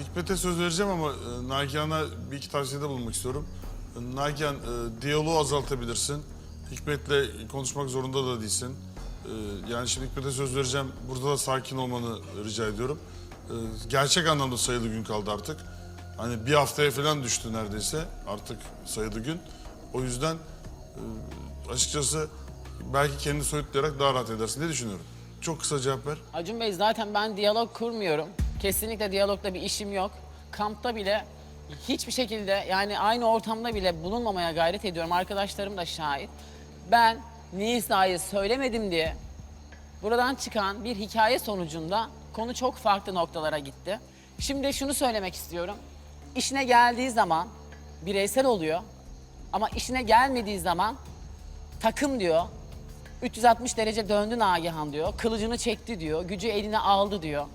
Hikmet'e söz vereceğim ama e, Nagihan'a bir iki tavsiyede bulunmak istiyorum. E, Nagihan, e, diyaloğu azaltabilirsin. Hikmet'le konuşmak zorunda da değilsin. E, yani şimdi Hikmet'e söz vereceğim. Burada da sakin olmanı rica ediyorum. E, gerçek anlamda sayılı gün kaldı artık. Hani bir haftaya falan düştü neredeyse artık sayılı gün. O yüzden e, açıkçası belki kendi soyutlayarak daha rahat edersin diye düşünüyorum. Çok kısa cevap ver. Acun Bey zaten ben diyalog kurmuyorum. Kesinlikle diyalogda bir işim yok. Kampta bile hiçbir şekilde yani aynı ortamda bile bulunmamaya gayret ediyorum. Arkadaşlarım da şahit. Ben Nisa'yı söylemedim diye buradan çıkan bir hikaye sonucunda konu çok farklı noktalara gitti. Şimdi şunu söylemek istiyorum. İşine geldiği zaman bireysel oluyor. Ama işine gelmediği zaman takım diyor. 360 derece döndü Nagihan diyor. Kılıcını çekti diyor. Gücü eline aldı diyor.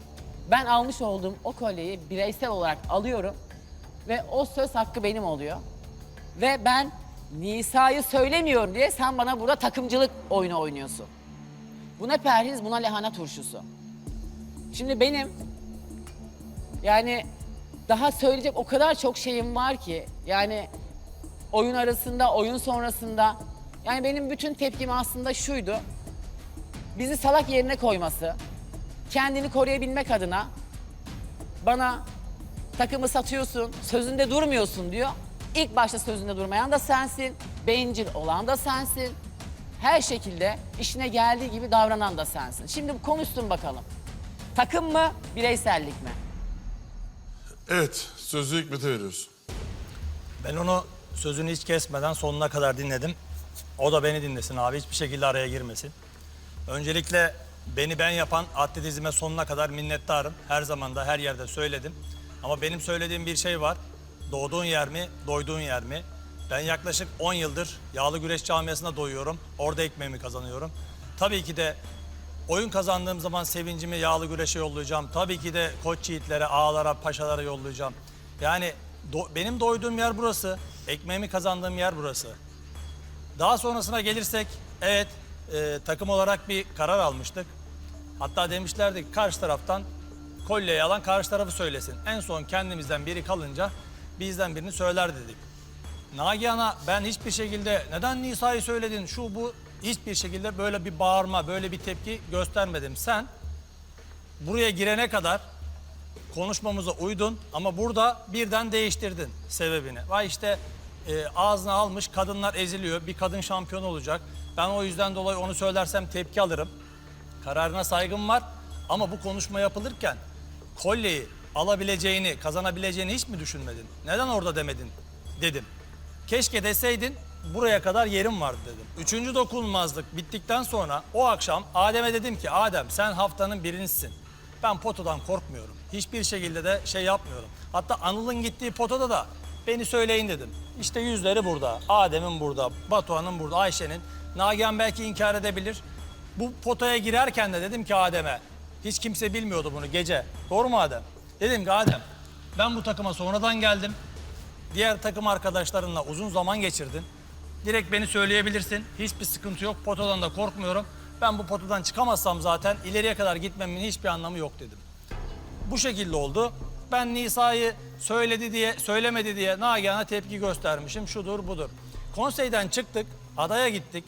Ben almış olduğum o kolyeyi bireysel olarak alıyorum. Ve o söz hakkı benim oluyor. Ve ben Nisa'yı söylemiyorum diye sen bana burada takımcılık oyunu oynuyorsun. Buna perhiz, buna lahana turşusu. Şimdi benim yani daha söyleyecek o kadar çok şeyim var ki. Yani oyun arasında, oyun sonrasında. Yani benim bütün tepkim aslında şuydu. Bizi salak yerine koyması. Kendini koruyabilmek adına bana takımı satıyorsun, sözünde durmuyorsun diyor. İlk başta sözünde durmayan da sensin, bencil olan da sensin. Her şekilde işine geldiği gibi davranan da sensin. Şimdi konuşsun bakalım. Takım mı, bireysellik mi? Evet, sözü Hikmet'e veriyoruz. Ben onu sözünü hiç kesmeden sonuna kadar dinledim. O da beni dinlesin abi. Hiçbir şekilde araya girmesin. Öncelikle beni ben yapan atletizme sonuna kadar minnettarım. Her zaman da her yerde söyledim. Ama benim söylediğim bir şey var. Doğduğun yer mi, doyduğun yer mi? Ben yaklaşık 10 yıldır Yağlı Güreş Camiası'nda doyuyorum. Orada ekmeğimi kazanıyorum. Tabii ki de oyun kazandığım zaman sevincimi Yağlı Güreş'e yollayacağım. Tabii ki de koç yiğitlere, ağalara, paşalara yollayacağım. Yani do- benim doyduğum yer burası. Ekmeğimi kazandığım yer burası. Daha sonrasına gelirsek, evet e, takım olarak bir karar almıştık. Hatta demişlerdi ki karşı taraftan kolyeyi alan karşı tarafı söylesin. En son kendimizden biri kalınca bizden birini söyler dedik. Nagihan'a ben hiçbir şekilde neden Nisa'yı söyledin şu bu hiçbir şekilde böyle bir bağırma, böyle bir tepki göstermedim. Sen buraya girene kadar konuşmamıza uydun ama burada birden değiştirdin sebebini. Vay işte e, ağzına almış kadınlar eziliyor. Bir kadın şampiyon olacak. Ben o yüzden dolayı onu söylersem tepki alırım. Kararına saygım var ama bu konuşma yapılırken kolyeyi alabileceğini, kazanabileceğini hiç mi düşünmedin? Neden orada demedin dedim. Keşke deseydin buraya kadar yerim vardı dedim. Üçüncü dokunulmazlık bittikten sonra o akşam Adem'e dedim ki Adem sen haftanın birincisin. Ben potadan korkmuyorum. Hiçbir şekilde de şey yapmıyorum. Hatta Anıl'ın gittiği potada da beni söyleyin dedim. İşte yüzleri burada. Adem'in burada, Batuhan'ın burada, Ayşe'nin. Nagihan belki inkar edebilir. Bu potaya girerken de dedim ki Adem'e, hiç kimse bilmiyordu bunu gece. Doğru mu Adem? Dedim ki Adem, ben bu takıma sonradan geldim. Diğer takım arkadaşlarınla uzun zaman geçirdin. Direkt beni söyleyebilirsin. Hiçbir sıkıntı yok. Potadan da korkmuyorum. Ben bu potadan çıkamazsam zaten ileriye kadar gitmemin hiçbir anlamı yok dedim. Bu şekilde oldu. Ben Nisa'yı söyledi diye, söylemedi diye Nagihan'a tepki göstermişim. Şudur budur. Konseyden çıktık, adaya gittik.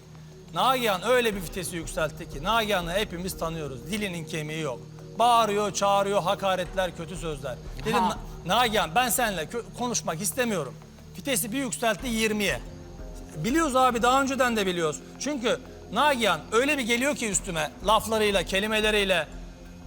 Nagihan öyle bir vitesi yükseltti ki Nagihan'ı hepimiz tanıyoruz. Dilinin kemiği yok. Bağırıyor, çağırıyor, hakaretler, kötü sözler. Dedim Ha. "Na- Nagihan ben seninle konuşmak istemiyorum. Vitesi bir yükseltti 20'ye. Biliyoruz abi daha önceden de biliyoruz. Çünkü Nagihan öyle bir geliyor ki üstüme laflarıyla, kelimeleriyle.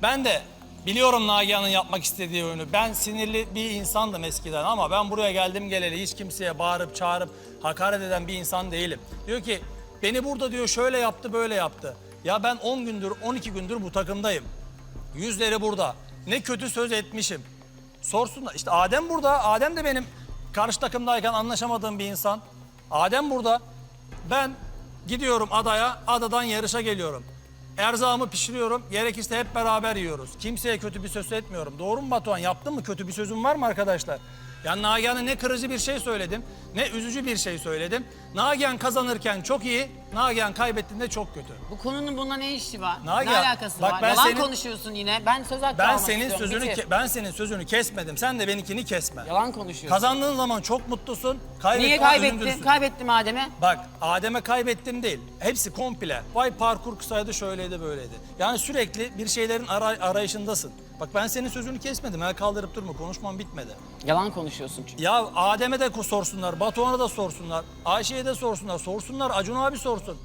Ben de biliyorum Nagihan'ın yapmak istediği oyunu. Ben sinirli bir insandım eskiden ama ben buraya geldim geleli hiç kimseye bağırıp çağırıp hakaret eden bir insan değilim. Diyor ki beni burada diyor şöyle yaptı böyle yaptı. Ya ben 10 gündür 12 gündür bu takımdayım. Yüzleri burada. Ne kötü söz etmişim. Sorsunlar. İşte Adem burada. Adem de benim karşı takımdayken anlaşamadığım bir insan. Adem burada. Ben gidiyorum adaya, adadan yarışa geliyorum. Erzağımı pişiriyorum. Gerekirse hep beraber yiyoruz. Kimseye kötü bir söz etmiyorum. Doğru mu Batuhan? Yaptın mı? Kötü bir sözüm var mı arkadaşlar? Yani Nagihan'a ne kırıcı bir şey söyledim, ne üzücü bir şey söyledim. Nagihan kazanırken çok iyi, Nagihan kaybettiğinde çok kötü. Bu konunun bununla ne işi var? Nagihan, ne alakası bak var? ben Yalan senin- konuşuyorsun yine. Ben söz hakkı Ben senin sözünü Bitir. ben senin sözünü kesmedim. Sen de benimkini kesme. Yalan konuşuyorsun. Kazandığın zaman çok mutlusun. Kaybettiğin Niye kaybettin? Kaybettim Adem'e. Bak Adem'e kaybettim değil. Hepsi komple. Vay parkur kısaydı şöyleydi böyleydi. Yani sürekli bir şeylerin ara- arayışındasın. Bak ben senin sözünü kesmedim. El kaldırıp durma. Konuşmam bitmedi. Yalan konuşuyorsun çünkü. Ya Adem'e de sorsunlar, Batuhan'a da sorsunlar, Ayşe'ye de sorsunlar, sorsunlar, Acun abi sorsun.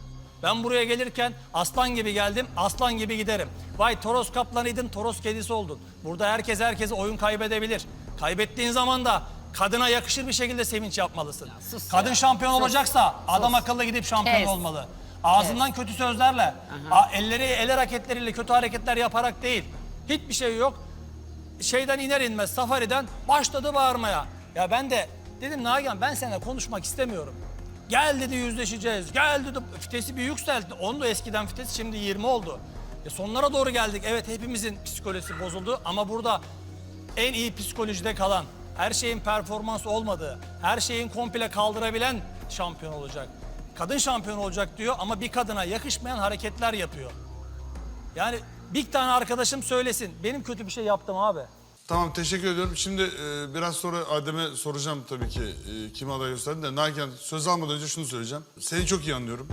Ben buraya gelirken aslan gibi geldim, aslan gibi giderim. Vay Toros kaplanıydın, Toros kedisi oldun. Burada herkes herkese oyun kaybedebilir. Kaybettiğin zaman da kadına yakışır bir şekilde sevinç yapmalısın. sus Kadın ya, şampiyon sus. olacaksa adam akıllı gidip şampiyon Kes. olmalı. Ağzından kötü sözlerle, elleri el hareketleriyle kötü hareketler yaparak değil. Hiçbir şey yok şeyden iner inmez safariden başladı bağırmaya. Ya ben de dedim Nagihan ben seninle konuşmak istemiyorum. Gel dedi yüzleşeceğiz. Gel dedi fitesi bir yükseltti. Onun da eskiden fitesi şimdi 20 oldu. E sonlara doğru geldik. Evet hepimizin psikolojisi bozuldu ama burada en iyi psikolojide kalan, her şeyin performans olmadığı, her şeyin komple kaldırabilen şampiyon olacak. Kadın şampiyon olacak diyor ama bir kadına yakışmayan hareketler yapıyor. Yani bir tane arkadaşım söylesin. Benim kötü bir şey yaptım abi. Tamam teşekkür ediyorum. Şimdi e, biraz sonra Adem'e soracağım tabii ki e, kim aday gösterdi de Nagihan söz almadan önce şunu söyleyeceğim. Seni çok iyi anlıyorum.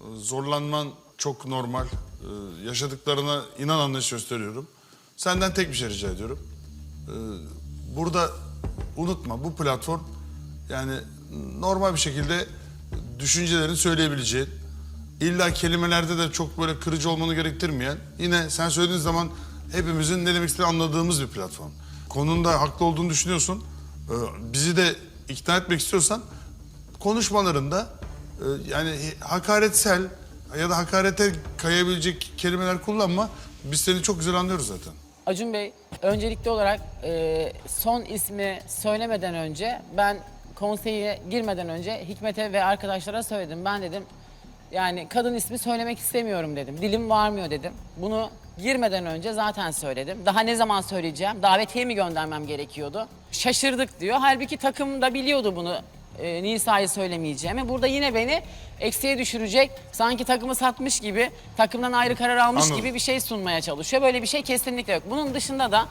E, zorlanman çok normal. E, yaşadıklarına inan anlayış gösteriyorum. Senden tek bir şey rica ediyorum. E, burada unutma bu platform yani normal bir şekilde düşüncelerini söyleyebileceğin, illa kelimelerde de çok böyle kırıcı olmanı gerektirmeyen, yine sen söylediğin zaman hepimizin ne demek istediğini anladığımız bir platform. Konunda haklı olduğunu düşünüyorsun. Ee, Bizi de ikna etmek istiyorsan konuşmalarında e, yani hakaretsel ya da hakarete kayabilecek kelimeler kullanma. Biz seni çok güzel anlıyoruz zaten. Acun Bey, öncelikli olarak e, son ismi söylemeden önce ben konseye girmeden önce Hikmet'e ve arkadaşlara söyledim. Ben dedim yani kadın ismi söylemek istemiyorum dedim. Dilim varmıyor dedim. Bunu girmeden önce zaten söyledim. Daha ne zaman söyleyeceğim? Davetiye mi göndermem gerekiyordu? Şaşırdık diyor. Halbuki takım da biliyordu bunu e, Nisa'yı söylemeyeceğimi. Burada yine beni eksiye düşürecek, sanki takımı satmış gibi, takımdan ayrı karar almış Anladım. gibi bir şey sunmaya çalışıyor. Böyle bir şey kesinlikle yok. Bunun dışında da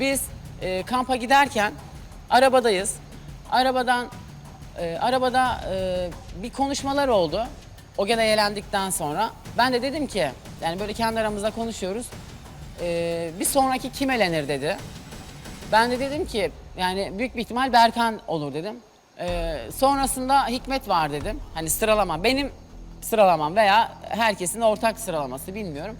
biz e, kampa giderken arabadayız. Arabadan e, arabada e, bir konuşmalar oldu. Oge'de yelendikten sonra. Ben de dedim ki yani böyle kendi aramızda konuşuyoruz. E, bir sonraki kim elenir dedi. Ben de dedim ki yani büyük bir ihtimal Berkan olur dedim. Ee, sonrasında Hikmet var dedim. Hani sıralama benim sıralamam veya herkesin ortak sıralaması bilmiyorum.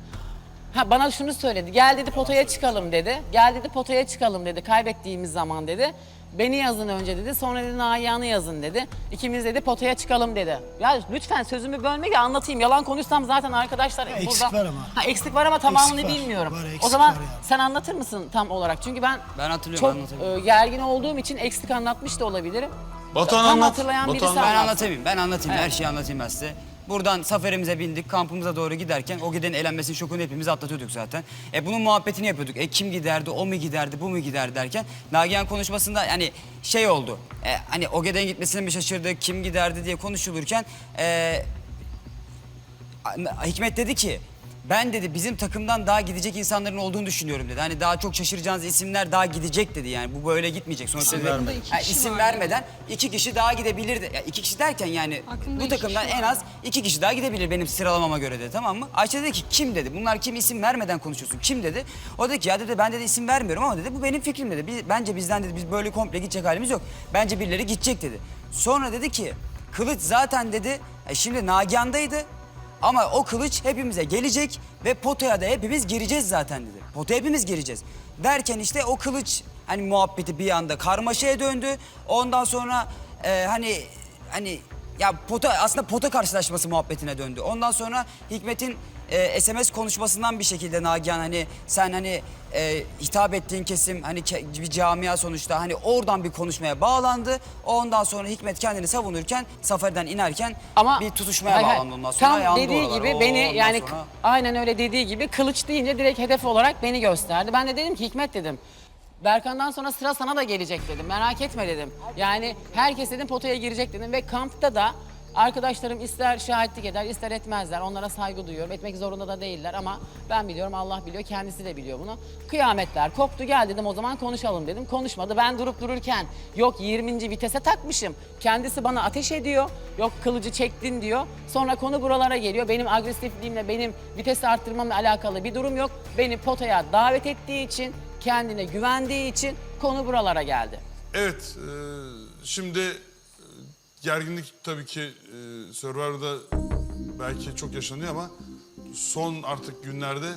Ha bana şunu söyledi. Gel dedi potaya çıkalım dedi. Gel dedi potaya çıkalım dedi. Kaybettiğimiz zaman dedi. Beni yazın önce dedi. Sonra dedi Nagihan'ı yazın dedi. İkimiz dedi potaya çıkalım dedi. Ya lütfen sözümü bölme ki anlatayım. Yalan konuşsam zaten arkadaşlar Ya eksik var ama. Ha eksik var ama tamamını Eksik var. bilmiyorum. Var, o eksik zaman var yani. sen anlatır mısın tam olarak? Çünkü ben Ben hatırlıyorum, çok anlatabilirim. e, gergin olduğum için eksik anlatmış da olabilirim. Batuhan Tam anlat. hatırlayan birisi Batuhan Ben anlatayım, ben anlatayım. Her şeyi anlatayım ben size. Buradan zaferimize bindik, kampımıza doğru giderken o gidenin elenmesinin şokunu hepimiz atlatıyorduk zaten. E bunun muhabbetini yapıyorduk. E kim giderdi, o mu giderdi, bu mu giderdi derken Nagihan konuşmasında yani şey oldu. E, hani o giden gitmesine mi şaşırdı, kim giderdi diye konuşulurken e, Hikmet dedi ki ben dedi bizim takımdan daha gidecek insanların olduğunu düşünüyorum dedi. Hani daha çok şaşıracağınız isimler daha gidecek dedi yani. Bu böyle gitmeyecek. Sonuçta dedi, Aklımda iki kişi isim var vermeden iki kişi daha gidebilirdi. Ya iki kişi derken yani Aklımda bu takımdan en az iki kişi daha gidebilir benim sıralamama göre dedi tamam mı? Ayşe dedi ki kim dedi. Bunlar kim isim vermeden konuşuyorsun. Kim dedi. O dedi ki ya dedi ben dedi isim vermiyorum ama dedi bu benim fikrim dedi. Biz, bence bizden dedi biz böyle komple gidecek halimiz yok. Bence birileri gidecek dedi. Sonra dedi ki Kılıç zaten dedi e, şimdi Nagihan'daydı. Ama o kılıç hepimize gelecek ve potaya da hepimiz gireceğiz zaten dedi. Potaya hepimiz gireceğiz. Derken işte o kılıç hani muhabbeti bir anda karmaşaya döndü. Ondan sonra e, hani hani ya pota aslında pota karşılaşması muhabbetine döndü. Ondan sonra Hikmet'in e, SMS konuşmasından bir şekilde Nagihan hani sen hani e, hitap ettiğin kesim hani ke- bir camia sonuçta hani oradan bir konuşmaya bağlandı. Ondan sonra Hikmet kendini savunurken Zafer'den inerken Ama bir tutuşmaya Hayır, hayır. bağlandı ondan sonra. Tam dediği oralar. gibi Oo, beni ondan yani sonra- aynen öyle dediği gibi kılıç deyince direkt hedef olarak beni gösterdi. Ben de dedim ki Hikmet dedim. Berkan'dan sonra sıra sana da gelecek dedim. Merak etme dedim. Yani herkes dedim potaya girecek dedim ve kampta da Arkadaşlarım ister şahitlik eder, ister etmezler. Onlara saygı duyuyorum. Etmek zorunda da değiller ama ben biliyorum, Allah biliyor, kendisi de biliyor bunu. Kıyametler koptu, gel dedim o zaman konuşalım dedim. Konuşmadı. Ben durup dururken yok 20. vitese takmışım. Kendisi bana ateş ediyor. Yok kılıcı çektin diyor. Sonra konu buralara geliyor. Benim agresifliğimle, benim vites arttırmamla alakalı bir durum yok. Beni potaya davet ettiği için, kendine güvendiği için konu buralara geldi. Evet, e, şimdi gerginlik tabii ki e, Survivor'da belki çok yaşanıyor ama son artık günlerde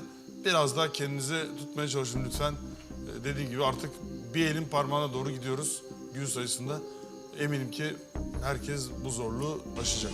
biraz daha kendinize tutmaya çalışın lütfen. E, dediğim gibi artık bir elin parmağına doğru gidiyoruz gün sayısında. Eminim ki herkes bu zorluğu aşacak.